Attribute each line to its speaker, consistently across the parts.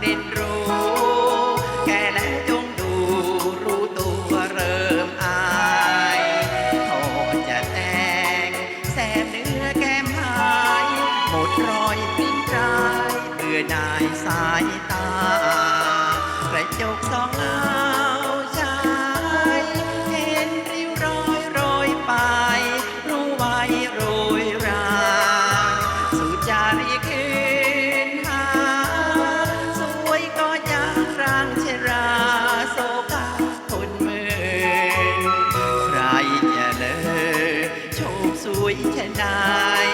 Speaker 1: เด่นรู้แก่แล้วจงดูรู้ตัวเริ่มอายโทษจะแต่งแสบเนื้อแก้มหายหมดรอยปิ้นรายเบื่อหน่ายสายตา กระจกสองอา สวยชะนาย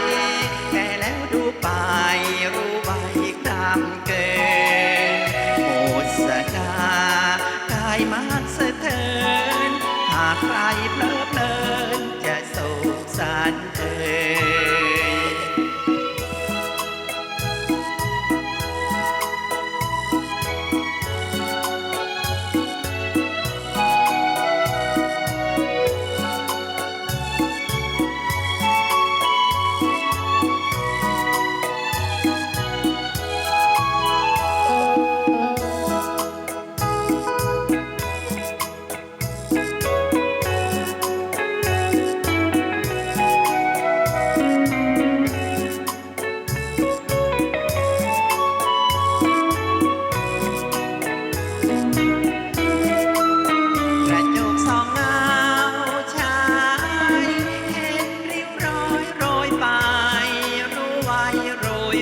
Speaker 1: แค่แล้วดูไปรู้ใบตามเกินหมดสกากายมาสะเทินหากใครเพลิดเพลินจะโศกสันเติน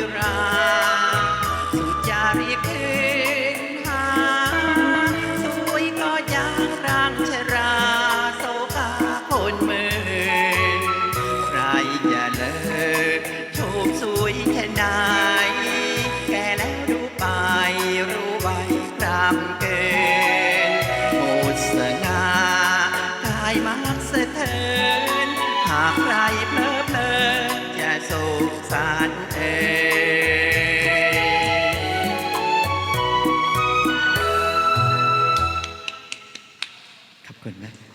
Speaker 1: ยราสุจารีคืนหาสวยก็ยังรังชราโศกาคนเมืองใครจะเลิกโชคสวยแค่ไหนแก่แล้วดูไปรู้ไว้ครำเกินหมดสง่ากายมักสะเทินหากใครเพลิดเพลินจะโศกสารเอ่